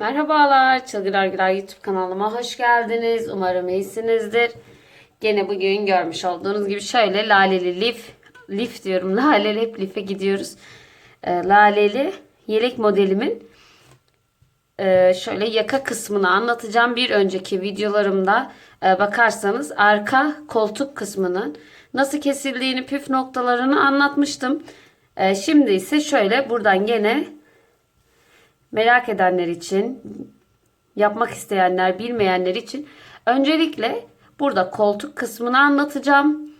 Merhabalar, Çılgılar Güler YouTube kanalıma hoş geldiniz. Umarım iyisinizdir. Gene bugün görmüş olduğunuz gibi şöyle laleli lif, lif diyorum laleli hep life gidiyoruz. Ee, laleli yelek modelimin e, şöyle yaka kısmını anlatacağım. Bir önceki videolarımda e, bakarsanız arka koltuk kısmının nasıl kesildiğini püf noktalarını anlatmıştım. E, şimdi ise şöyle buradan gene merak edenler için, yapmak isteyenler, bilmeyenler için öncelikle burada koltuk kısmını anlatacağım.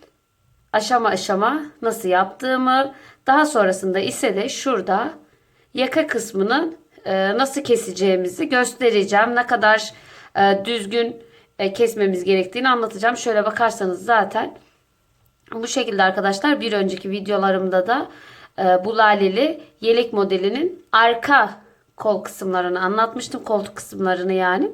Aşama aşama nasıl yaptığımı, daha sonrasında ise de şurada yaka kısmının e, nasıl keseceğimizi göstereceğim. Ne kadar e, düzgün e, kesmemiz gerektiğini anlatacağım. Şöyle bakarsanız zaten bu şekilde arkadaşlar bir önceki videolarımda da bu laleli yelek modelinin arka kol kısımlarını anlatmıştım. Koltuk kısımlarını yani.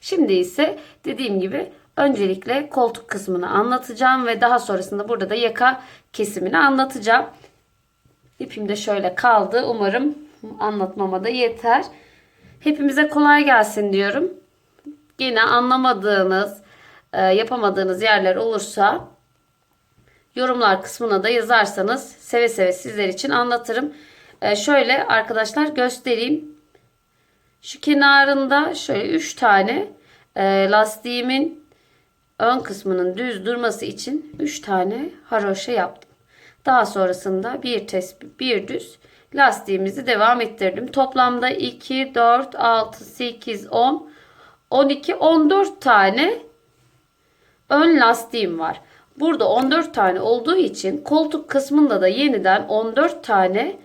Şimdi ise dediğim gibi öncelikle koltuk kısmını anlatacağım ve daha sonrasında burada da yaka kesimini anlatacağım. İpim de şöyle kaldı. Umarım anlatmama da yeter. Hepimize kolay gelsin diyorum. Yine anlamadığınız, e, yapamadığınız yerler olursa yorumlar kısmına da yazarsanız seve seve sizler için anlatırım. E, şöyle arkadaşlar göstereyim. Şu kenarında şöyle 3 tane e, lastiğimin ön kısmının düz durması için 3 tane haroşa yaptım. Daha sonrasında bir tespih, bir düz lastiğimizi devam ettirdim. Toplamda 2, 4, 6, 8, 10, 12, 14 tane ön lastiğim var. Burada 14 tane olduğu için koltuk kısmında da yeniden 14 tane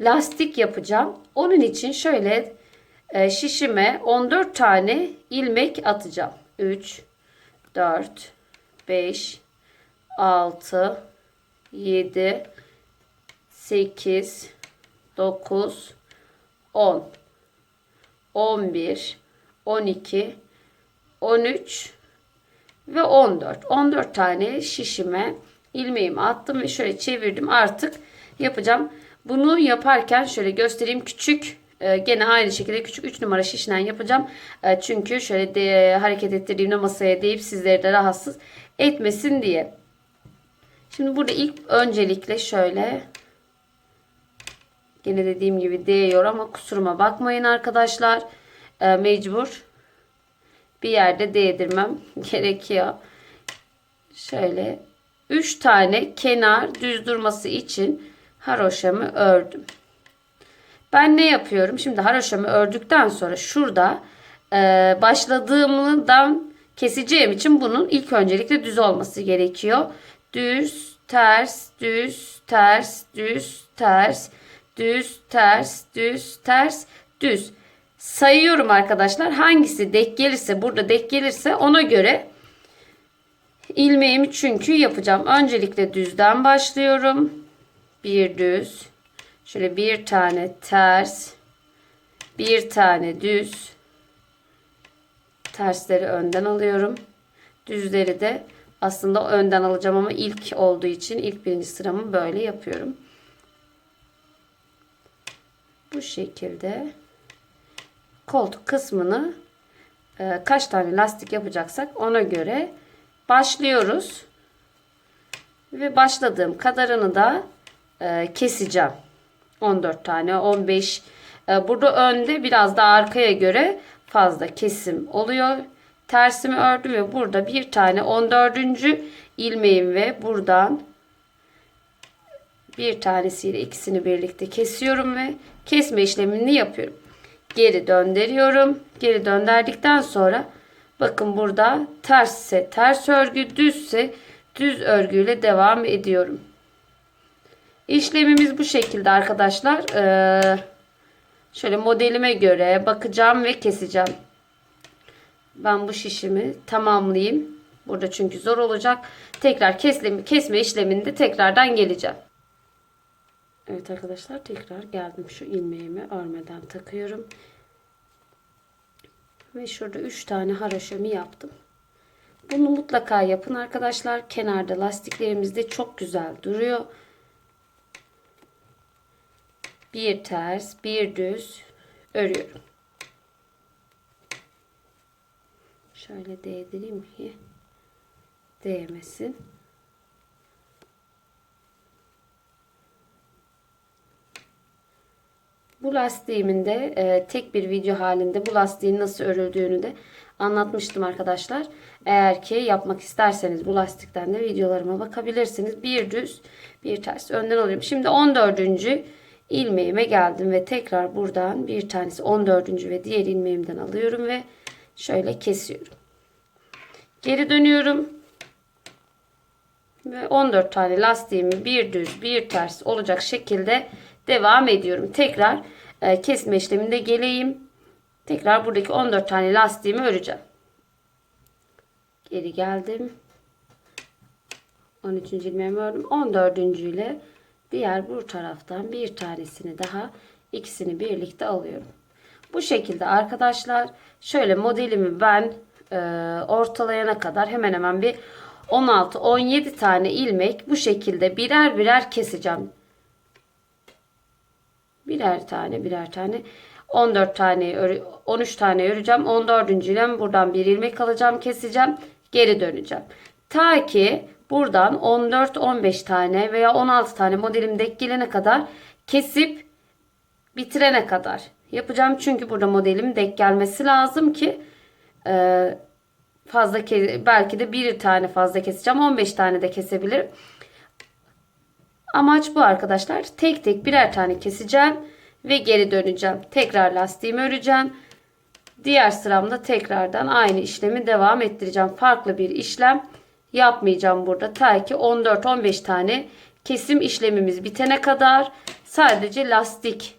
lastik yapacağım. Onun için şöyle şişime 14 tane ilmek atacağım. 3, 4, 5, 6, 7, 8, 9, 10, 11, 12, 13 ve 14. 14 tane şişime ilmeğimi attım ve şöyle çevirdim. Artık yapacağım. Bunu yaparken şöyle göstereyim. Küçük e, gene aynı şekilde küçük 3 numara şişten yapacağım. E, çünkü şöyle de, hareket ettirdiğimde masaya değip sizleri de rahatsız etmesin diye. Şimdi burada ilk öncelikle şöyle Gene dediğim gibi değiyor ama kusuruma bakmayın arkadaşlar. E, mecbur bir yerde değdirmem gerekiyor. Şöyle 3 tane kenar düz durması için haroşamı ördüm. Ben ne yapıyorum? Şimdi haroşamı ördükten sonra şurada e, başladığımdan keseceğim için bunun ilk öncelikle düz olması gerekiyor. Düz, ters, düz, ters, düz, ters, düz, ters, düz, ters, düz. Sayıyorum arkadaşlar. Hangisi denk gelirse burada denk gelirse ona göre ilmeğimi çünkü yapacağım. Öncelikle düzden başlıyorum. Bir düz. Şöyle bir tane ters. Bir tane düz. Tersleri önden alıyorum. Düzleri de aslında önden alacağım ama ilk olduğu için ilk birinci sıramı böyle yapıyorum. Bu şekilde koltuk kısmını e, kaç tane lastik yapacaksak ona göre başlıyoruz. Ve başladığım kadarını da e, keseceğim. 14 tane 15 e, burada önde biraz da arkaya göre fazla kesim oluyor. Tersimi ördüm ve burada bir tane 14. ilmeğim ve buradan bir tanesiyle ikisini birlikte kesiyorum ve kesme işlemini yapıyorum. Geri döndürüyorum. Geri döndürdükten sonra bakın burada tersse ters örgü düzse düz örgüyle devam ediyorum. İşlemimiz bu şekilde arkadaşlar. Ee, şöyle modelime göre bakacağım ve keseceğim. Ben bu şişimi tamamlayayım. Burada çünkü zor olacak. Tekrar kesme, kesme işleminde tekrardan geleceğim. Evet arkadaşlar tekrar geldim. Şu ilmeğimi örmeden takıyorum. Ve şurada 3 tane haroşamı yaptım. Bunu mutlaka yapın arkadaşlar. Kenarda lastiklerimiz de çok güzel duruyor. Bir ters, bir düz örüyorum. Şöyle değdireyim ki değmesin. Bu lastiğimin de e, tek bir video halinde bu lastiğin nasıl örüldüğünü de anlatmıştım arkadaşlar. Eğer ki yapmak isterseniz bu lastikten de videolarıma bakabilirsiniz. Bir düz bir ters önden alıyorum. Şimdi 14. ilmeğime geldim ve tekrar buradan bir tanesi 14. ve diğer ilmeğimden alıyorum ve şöyle kesiyorum. Geri dönüyorum. Ve 14 tane lastiğimi bir düz bir ters olacak şekilde devam ediyorum. Tekrar e, kesme işleminde geleyim. Tekrar buradaki 14 tane lastiğimi öreceğim. Geri geldim. 13. ilmeğimi ördüm. 14. ile diğer bu taraftan bir tanesini daha ikisini birlikte alıyorum. Bu şekilde arkadaşlar şöyle modelimi ben e, ortalayana kadar hemen hemen bir 16-17 tane ilmek bu şekilde birer birer keseceğim. Birer tane birer tane 14 tane 13 tane öreceğim. 14. ile buradan bir ilmek alacağım keseceğim. Geri döneceğim. Ta ki buradan 14-15 tane veya 16 tane modelim denk gelene kadar kesip bitirene kadar yapacağım. Çünkü burada modelim denk gelmesi lazım ki e, fazla belki de bir tane fazla keseceğim. 15 tane de kesebilirim. Amaç bu arkadaşlar. Tek tek birer tane keseceğim ve geri döneceğim. Tekrar lastiğimi öreceğim. Diğer sıramda tekrardan aynı işlemi devam ettireceğim. Farklı bir işlem yapmayacağım burada. Ta ki 14-15 tane kesim işlemimiz bitene kadar sadece lastik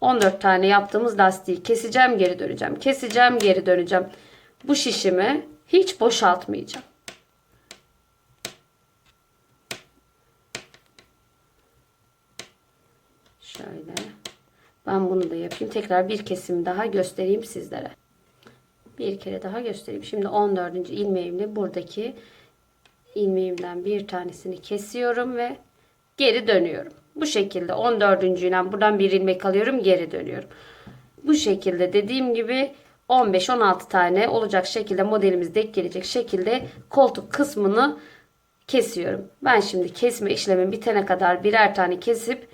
14 tane yaptığımız lastiği keseceğim geri döneceğim. Keseceğim geri döneceğim. Bu şişimi hiç boşaltmayacağım. Şöyle. Ben bunu da yapayım. Tekrar bir kesim daha göstereyim sizlere. Bir kere daha göstereyim. Şimdi 14. ilmeğimle buradaki ilmeğimden bir tanesini kesiyorum ve geri dönüyorum. Bu şekilde 14. ile buradan bir ilmek alıyorum geri dönüyorum. Bu şekilde dediğim gibi 15-16 tane olacak şekilde modelimiz denk gelecek şekilde koltuk kısmını kesiyorum. Ben şimdi kesme işlemi bitene kadar birer tane kesip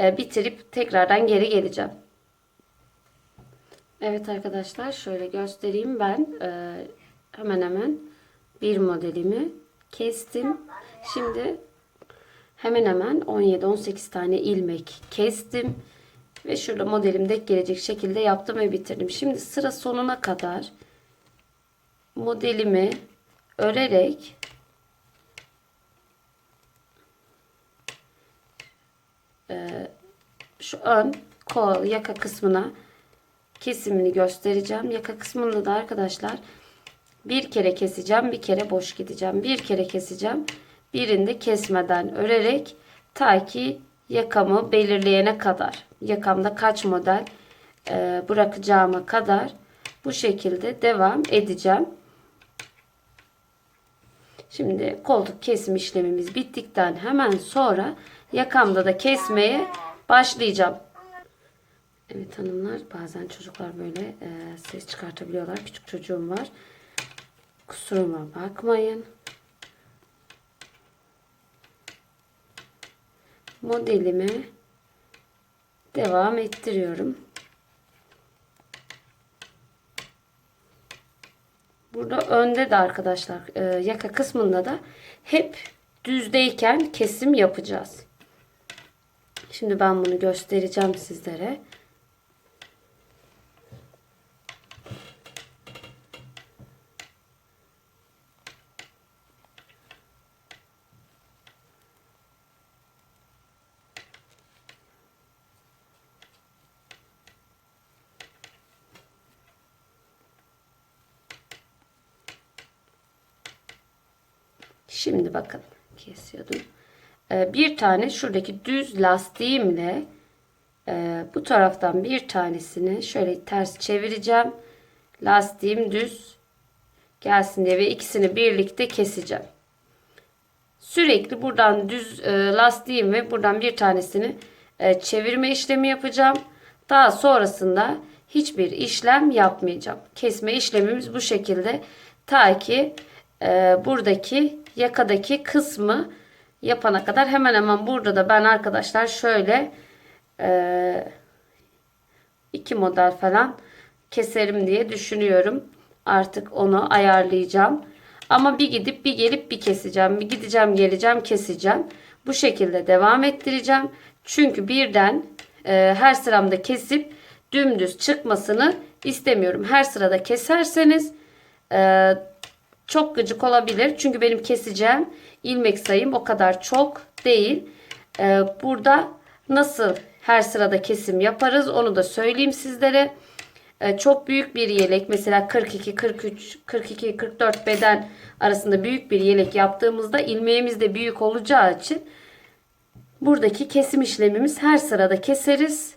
e, bitirip tekrardan geri geleceğim. Evet arkadaşlar şöyle göstereyim ben e, hemen hemen bir modelimi kestim. Şimdi hemen hemen 17-18 tane ilmek kestim. Ve şurada modelim dek gelecek şekilde yaptım ve bitirdim. Şimdi sıra sonuna kadar modelimi örerek e, şu ön kol yaka kısmına kesimini göstereceğim. Yaka kısmında da arkadaşlar bir kere keseceğim, bir kere boş gideceğim. Bir kere keseceğim. Birinde kesmeden örerek ta ki yakamı belirleyene kadar, yakamda kaç model e, bırakacağıma kadar bu şekilde devam edeceğim. Şimdi koltuk kesim işlemimiz bittikten hemen sonra yakamda da kesmeye başlayacağım. Evet hanımlar bazen çocuklar böyle e, ses çıkartabiliyorlar. Küçük çocuğum var. Kusuruma bakmayın. modelimi devam ettiriyorum. Burada önde de arkadaşlar e, yaka kısmında da hep düzdeyken kesim yapacağız. Şimdi ben bunu göstereceğim sizlere. Şimdi bakın kesiyordum. Ee, bir tane şuradaki düz lastiğimle e, bu taraftan bir tanesini şöyle ters çevireceğim. Lastiğim düz gelsin diye ve ikisini birlikte keseceğim. Sürekli buradan düz e, lastiğim ve buradan bir tanesini e, çevirme işlemi yapacağım. Daha sonrasında hiçbir işlem yapmayacağım. Kesme işlemimiz bu şekilde. Ta ki e, buradaki yakadaki kısmı yapana kadar hemen hemen burada da ben arkadaşlar şöyle e, iki model falan keserim diye düşünüyorum. Artık onu ayarlayacağım. Ama bir gidip bir gelip bir keseceğim. Bir gideceğim geleceğim keseceğim. Bu şekilde devam ettireceğim. Çünkü birden e, her sıramda kesip dümdüz çıkmasını istemiyorum. Her sırada keserseniz e, çok gıcık olabilir. Çünkü benim keseceğim ilmek sayım o kadar çok değil. E, burada nasıl her sırada kesim yaparız onu da söyleyeyim sizlere. E, çok büyük bir yelek mesela 42, 43, 42, 44 beden arasında büyük bir yelek yaptığımızda ilmeğimiz de büyük olacağı için buradaki kesim işlemimiz her sırada keseriz.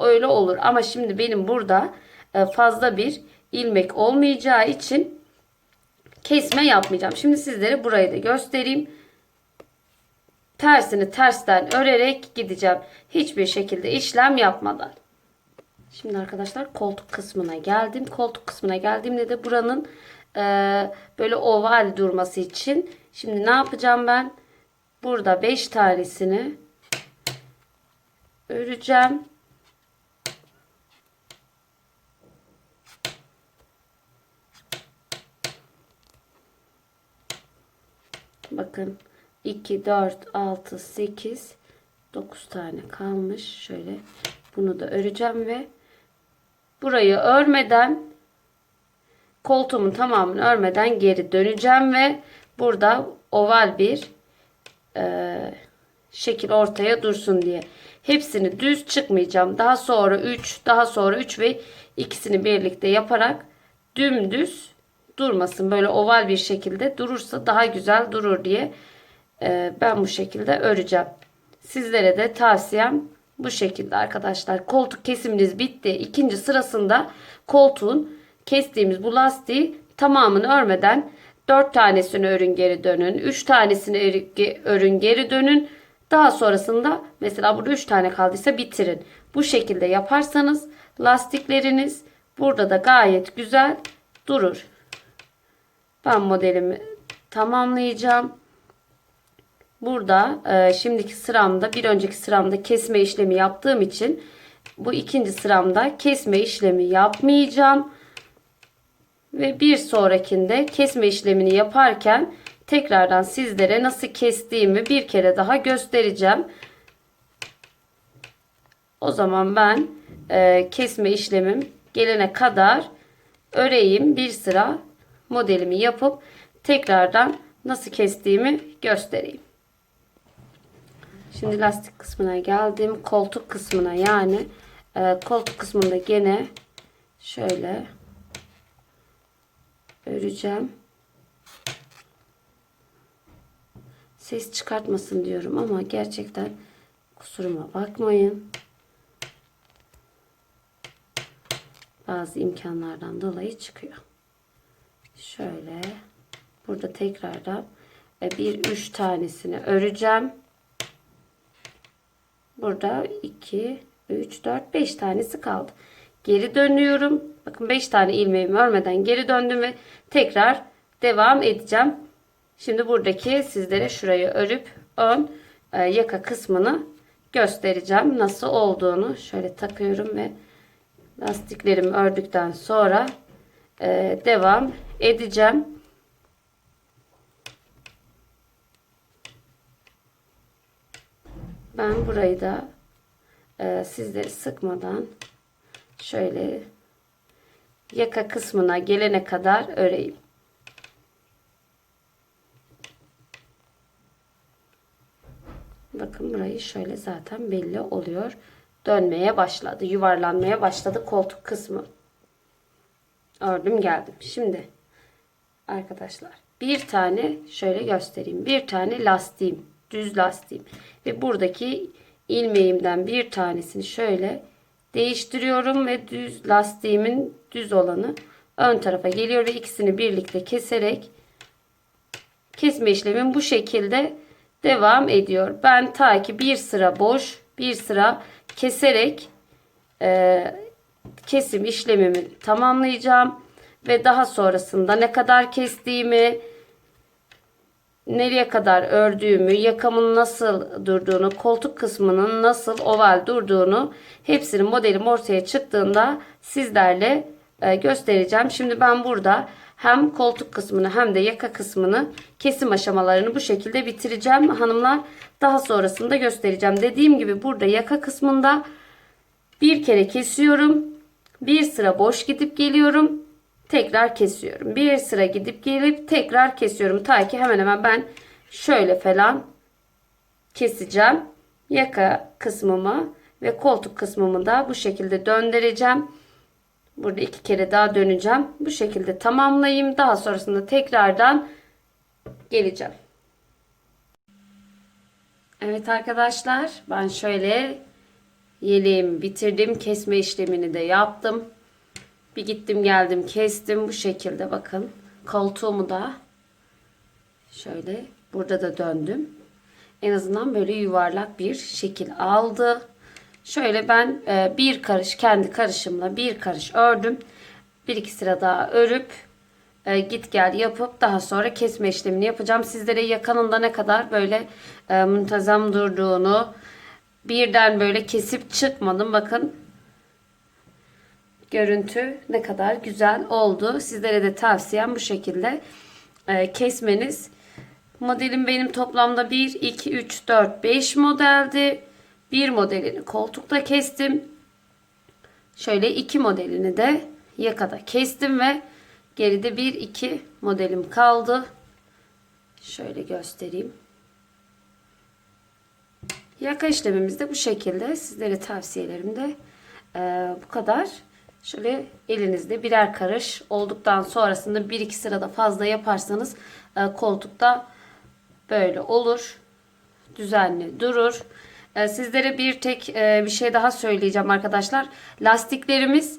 Öyle olur ama şimdi benim burada e, fazla bir ilmek olmayacağı için kesme yapmayacağım. Şimdi sizlere burayı da göstereyim. Tersini tersten örerek gideceğim. Hiçbir şekilde işlem yapmadan. Şimdi arkadaşlar koltuk kısmına geldim. Koltuk kısmına geldiğimde de buranın e, böyle oval durması için şimdi ne yapacağım ben? Burada 5 tanesini öreceğim. Bakın 2, 4, 6, 8, 9 tane kalmış. Şöyle bunu da öreceğim ve burayı örmeden koltuğumun tamamını örmeden geri döneceğim ve burada oval bir e, şekil ortaya dursun diye. Hepsini düz çıkmayacağım. Daha sonra 3, daha sonra 3 ve ikisini birlikte yaparak dümdüz durmasın. Böyle oval bir şekilde durursa daha güzel durur diye e, ben bu şekilde öreceğim. Sizlere de tavsiyem bu şekilde arkadaşlar. Koltuk kesiminiz bitti. İkinci sırasında koltuğun kestiğimiz bu lastiği tamamını örmeden 4 tanesini örün geri dönün. 3 tanesini örün geri dönün. Daha sonrasında mesela burada 3 tane kaldıysa bitirin. Bu şekilde yaparsanız lastikleriniz burada da gayet güzel durur. Ben modelimi tamamlayacağım. Burada e, şimdiki sıramda bir önceki sıramda kesme işlemi yaptığım için bu ikinci sıramda kesme işlemi yapmayacağım. Ve bir sonrakinde kesme işlemini yaparken tekrardan sizlere nasıl kestiğimi bir kere daha göstereceğim. O zaman ben e, kesme işlemim gelene kadar öreyim bir sıra modelimi yapıp tekrardan nasıl kestiğimi göstereyim. Şimdi lastik kısmına geldim. Koltuk kısmına yani e, koltuk kısmında gene şöyle öreceğim. Ses çıkartmasın diyorum ama gerçekten kusuruma bakmayın. Bazı imkanlardan dolayı çıkıyor. Şöyle burada tekrardan e, bir üç tanesini öreceğim. Burada 2, 3, 4, 5 tanesi kaldı. Geri dönüyorum. Bakın 5 tane ilmeğimi örmeden geri döndüm ve tekrar devam edeceğim. Şimdi buradaki sizlere şurayı örüp ön e, yaka kısmını göstereceğim. Nasıl olduğunu şöyle takıyorum ve lastiklerimi ördükten sonra e, devam edeceğim. Ben burayı da e, sizleri sıkmadan şöyle yaka kısmına gelene kadar öreyim. Bakın burayı şöyle zaten belli oluyor. Dönmeye başladı. Yuvarlanmaya başladı koltuk kısmı. Ördüm geldim. Şimdi arkadaşlar bir tane şöyle göstereyim. Bir tane lastiğim. Düz lastiğim. Ve buradaki ilmeğimden bir tanesini şöyle değiştiriyorum ve düz lastiğimin düz olanı ön tarafa geliyor ve ikisini birlikte keserek kesme işlemim bu şekilde devam ediyor. Ben ta ki bir sıra boş bir sıra keserek e, kesim işlemimi tamamlayacağım ve daha sonrasında ne kadar kestiğimi nereye kadar ördüğümü, yakamın nasıl durduğunu, koltuk kısmının nasıl oval durduğunu hepsinin modelim ortaya çıktığında sizlerle e, göstereceğim. Şimdi ben burada hem koltuk kısmını hem de yaka kısmını kesim aşamalarını bu şekilde bitireceğim hanımlar. Daha sonrasında göstereceğim. Dediğim gibi burada yaka kısmında bir kere kesiyorum. Bir sıra boş gidip geliyorum. Tekrar kesiyorum. Bir sıra gidip gelip tekrar kesiyorum. Ta ki hemen hemen ben şöyle falan keseceğim. Yaka kısmımı ve koltuk kısmımı da bu şekilde döndüreceğim. Burada iki kere daha döneceğim. Bu şekilde tamamlayayım. Daha sonrasında tekrardan geleceğim. Evet arkadaşlar ben şöyle yeleğimi bitirdim. Kesme işlemini de yaptım. Bir gittim geldim kestim bu şekilde bakın. Koltuğumu da şöyle burada da döndüm. En azından böyle yuvarlak bir şekil aldı. Şöyle ben e, bir karış kendi karışımla bir karış ördüm. Bir iki sıra daha örüp e, git gel yapıp daha sonra kesme işlemini yapacağım. Sizlere yakanında ne kadar böyle e, muntazam durduğunu birden böyle kesip çıkmadım. Bakın görüntü ne kadar güzel oldu. Sizlere de tavsiyem bu şekilde e, kesmeniz. Modelim benim toplamda 1, 2, 3, 4, 5 modeldi. Bir modelini koltukta kestim. Şöyle iki modelini de yakada kestim ve geride 1, 2 modelim kaldı. Şöyle göstereyim. Yaka işlemimiz de bu şekilde. Sizlere tavsiyelerim de e, bu kadar. Şöyle elinizde birer karış olduktan sonrasında bir iki sırada fazla yaparsanız e, koltukta böyle olur. Düzenli durur. E, sizlere bir tek e, bir şey daha söyleyeceğim arkadaşlar. Lastiklerimiz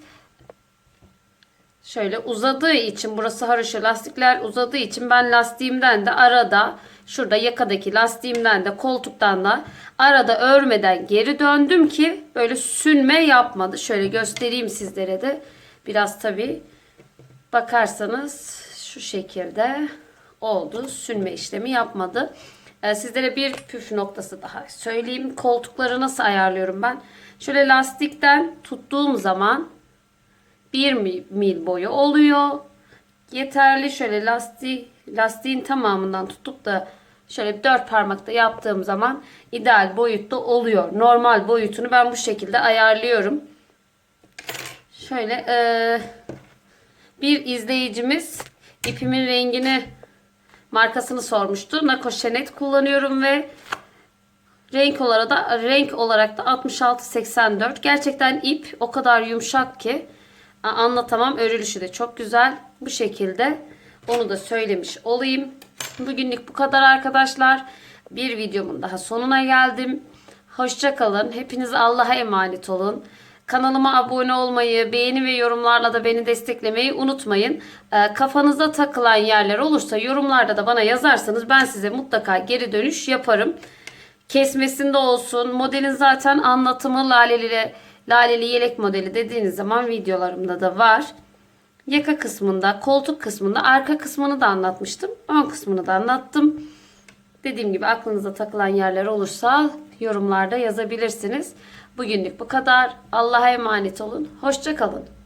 şöyle uzadığı için burası haroşa lastikler uzadığı için ben lastiğimden de arada şurada yakadaki lastiğimden de koltuktan da arada örmeden geri döndüm ki böyle sünme yapmadı. Şöyle göstereyim sizlere de biraz tabi bakarsanız şu şekilde oldu. Sünme işlemi yapmadı. Ee, sizlere bir püf noktası daha söyleyeyim. Koltukları nasıl ayarlıyorum ben? Şöyle lastikten tuttuğum zaman 1 mil boyu oluyor. Yeterli şöyle lastiği, lastiğin tamamından tutup da şöyle dört parmakta yaptığım zaman ideal boyutta oluyor. Normal boyutunu ben bu şekilde ayarlıyorum. Şöyle e, bir izleyicimiz ipimin rengini markasını sormuştu. Nako Şenet kullanıyorum ve renk olarak da renk olarak da 66-84. Gerçekten ip o kadar yumuşak ki anlatamam. Örülüşü de çok güzel. Bu şekilde onu da söylemiş olayım. Bugünlük bu kadar arkadaşlar. Bir videomun daha sonuna geldim. Hoşça kalın. Hepiniz Allah'a emanet olun. Kanalıma abone olmayı, beğeni ve yorumlarla da beni desteklemeyi unutmayın. Ee, kafanıza takılan yerler olursa yorumlarda da bana yazarsanız ben size mutlaka geri dönüş yaparım. Kesmesinde olsun. Modelin zaten anlatımı laleli, laleli yelek modeli dediğiniz zaman videolarımda da var. Yaka kısmında, koltuk kısmında, arka kısmını da anlatmıştım. Ön kısmını da anlattım. Dediğim gibi aklınıza takılan yerler olursa yorumlarda yazabilirsiniz. Bugünlük bu kadar. Allah'a emanet olun. Hoşça kalın.